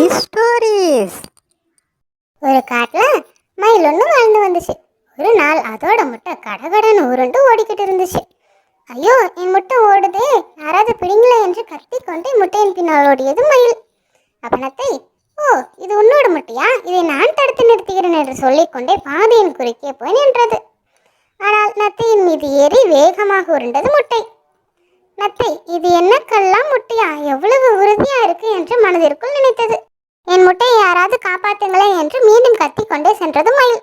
குட்டி ஸ்டோரிஸ் ஒரு காட்டில் மயில் ஒன்று வாழ்ந்து வந்துச்சு. ஒரு நாள் அதோட முட்டை கடகடன்னு உருண்டு ஓடிக்கிட்டு இருந்துச்சு. ஐயோ என் முட்டை ஓடுதே. யாராவது பிடிங்களே என்று கத்திக்கொண்டு முட்டையின் பின்னால் ஓடியது மயில். அப்பனத்தை ஓ இது உன்னோட முட்டையா? இதை நான் தடுத்து நிறுத்துகிறேன் என்று சொல்லிக்கொண்டே பாதையின் குறுக்கே போய் நின்றது. ஆனால் நத்தையின் மீது ஏறி வேகமாக உருண்டது முட்டை. நத்தை இது என்ன கல்லா முட்டையா? எவ்வளவு உறுதியா இருக்கு என்று மனதிற்குள் நினைத்தது. என் முட்டையை யாராவது காப்பாத்துங்களேன் என்று மீண்டும் கத்திக்கொண்டே சென்றது மயில்.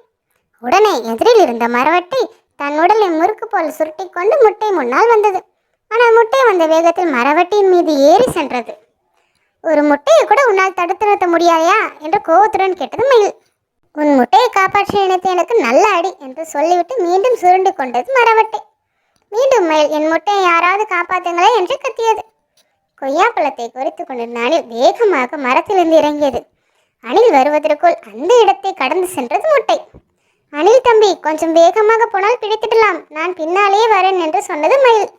உடனே எதிரில் இருந்த மரவட்டை தன் உடலை முறுக்கு போல் சுருட்டிக் கொண்டு முட்டை முன்னால் வந்தது. ஆனால் முட்டை வந்த வேகத்தில் மரவட்டியின் மீது ஏறி சென்றது. ஒரு முட்டையை கூட உன்னால் தடுத்து நிறுத்த முடியாதையா? என்று கோபத்துடன் கேட்டது மயில். உன் முட்டையை காப்பாற்றி நினைத்து எனக்கு நல்ல அடி என்று சொல்லிவிட்டு மீண்டும் சுருண்டு கொண்டது மரவட்டை. மீண்டும் மயில் என் முட்டையை யாராவது காப்பாத்துங்களே என்று கத்தியது. கொய்யாப்பழத்தை குறைத்து கொண்டிருந்த அணில் வேகமாக மரத்திலிருந்து இறங்கியது. அணில் வருவதற்குள் அந்த இடத்தை கடந்து சென்றது முட்டை. அணில் தம்பி கொஞ்சம் வேகமாக போனால் பிடித்திடலாம். நான் பின்னாலேயே வரேன் என்று சொன்னது மயில்.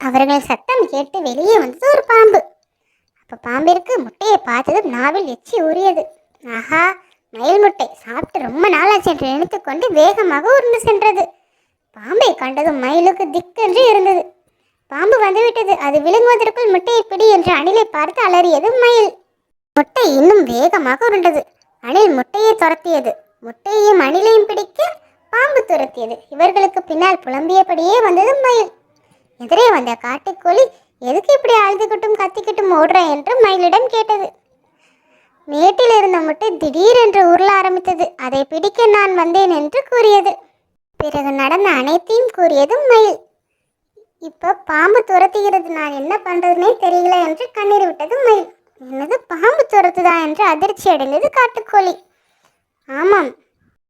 அவர்கள் சத்தம் கேட்டு வெளியே வந்தது ஒரு பாம்பு. அப்போ பாம்பிற்கு முட்டையை பார்த்ததும் நாவில் எச்சி ஊறியது. ஆஹா மயில் முட்டை சாப்பிட்டு ரொம்ப நாளாச்சு என்று நினைத்துக்கொண்டு வேகமாக உருண்டு சென்றது. பாம்பை கண்டதும் மயிலுக்கு திக்கென்று இருந்தது. பாம்பு வந்துவிட்டது அது விழுங்குவதற்குள் முட்டையை பிடி என்று அணிலை பார்த்து அலறியது மயில். முட்டை இன்னும் வேகமாக உருண்டது. அணில் முட்டையை துரத்தியது. முட்டையையும் அணிலையும் பிடிக்க பாம்பு துரத்தியது. இவர்களுக்கு பின்னால் புலம்பியபடியே வந்தது மயில். எதிரே வந்த காட்டுக்கோழி எதுக்கு இப்படி அழுதுகிட்டும் கத்திக்கிட்டும் ஓடுற? என்று மயிலிடம் கேட்டது. மேட்டில் இருந்த முட்டை திடீரென்று உருள ஆரம்பித்தது. அதை பிடிக்க நான் வந்தேன் என்று கூறியது. பிறகு நடந்த அனைத்தையும் கூறியது மயில். இப்போ பாம்பு துரத்துகிறது நான் என்ன பண்ணுறதுனே தெரியல என்று கண்ணீர் விட்டது மயில். என்னது பாம்பு துரத்துதா என்று அதிர்ச்சி அடைந்தது காட்டுக்கோழி. ஆமாம்.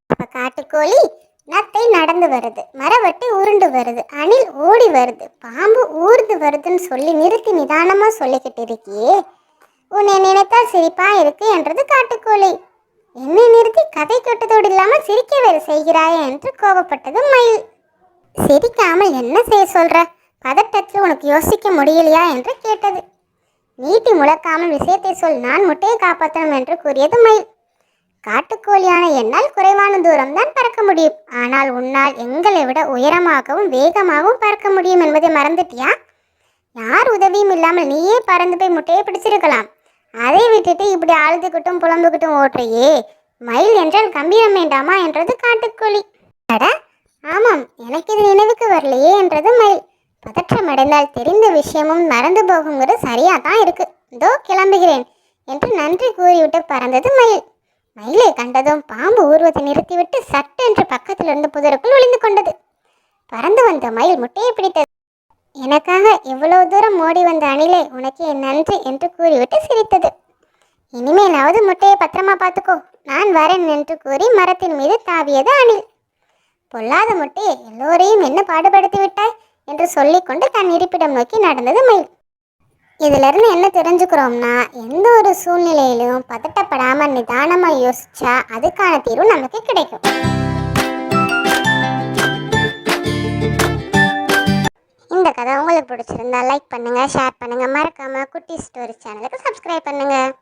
இப்போ காட்டுக்கோழி நத்தை நடந்து வருது மரவட்டி உருண்டு வருது அணில் ஓடி வருது பாம்பு ஊர்ந்து வருதுன்னு சொல்லி நிறுத்தி நிதானமாக சொல்லிக்கிட்டு இருக்கியே. உன்னை நினைத்தால் சிரிப்பாக இருக்கு என்றது காட்டுக்கோழி. என்னை நிறுத்தி கதை கேட்டதோடு இல்லாமல் சிரிக்க வேறு செய்கிறாயே என்று கோபப்பட்டது மயில். சிரிக்காமல் என்ன செய்ய சொல்கிற பதட்டத்தில் உனக்கு யோசிக்க முடியலையா என்று கேட்டது. நீட்டி முழக்காமல் விஷயத்தை சொல் நான் முட்டையை காப்பாற்றணும் என்று கூறியது மயில். காட்டுக்கோழியான என்னால் குறைவான தூரம் தான் பறக்க முடியும். ஆனால் உன்னால் எங்களை விட உயரமாகவும் வேகமாகவும் பறக்க முடியும் என்பதை மறந்துட்டியா? யார் உதவியும் இல்லாமல் நீயே பறந்து போய் முட்டையை பிடிச்சிருக்கலாம். அதை விட்டுட்டு இப்படி அழுதுகிட்டும் புலம்புகிட்டும் ஓட்டுறையே மயில் என்றால் கம்பீரம் வேண்டாமா என்றது காட்டுக்கோழி. அட ஆமாம் எனக்கு இது நினைவுக்கு வரலையே என்றது மயில். பதற்றமடைந்தால் தெரிந்த விஷயமும் மறந்து போகுங்கிறது சரியா தான் இருக்கு. இதோ கிளம்புகிறேன் என்று நன்றி கூறிவிட்டு பறந்தது மயில். மயிலை கண்டதும் பாம்பு ஊர்வதை நிறுத்திவிட்டு சட்டென்று பக்கத்தில் இருந்து புதருக்குள் ஒளிந்து கொண்டது. பறந்து வந்த மயில் முட்டையை பிடித்தது. எனக்காக இவ்வளவு தூரம் ஓடி வந்த அணிலே உனக்கு என் நன்றி என்று கூறிவிட்டு சிரித்தது. இனிமேலாவது முட்டையை பத்திரமா பார்த்துக்கோ. நான் வரேன் என்று கூறி மரத்தின் மீது தாவியது அணில். பொல்லாத முட்டையை எல்லோரையும் என்ன பாடுபடுத்தி விட்டாய்? என்று சொல்லிக்கொண்டு தன் இருப்பிடம் நோக்கி நடந்தது மயில். இதிலிருந்து என்ன தெரிஞ்சுக்கிறோம்னா எந்த ஒரு சூழ்நிலையிலும் பதட்டப்படாமல் நிதானமாக யோசிச்சா அதுக்கான தீர்வு நமக்கு கிடைக்கும். இந்த கதை உங்களுக்கு பிடிச்சிருந்தா லைக் பண்ணுங்கள் ஷேர் பண்ணுங்கள் மறக்காமல் குட்டி ஸ்டோரி சேனலுக்கு சப்ஸ்கிரைப் பண்ணுங்கள்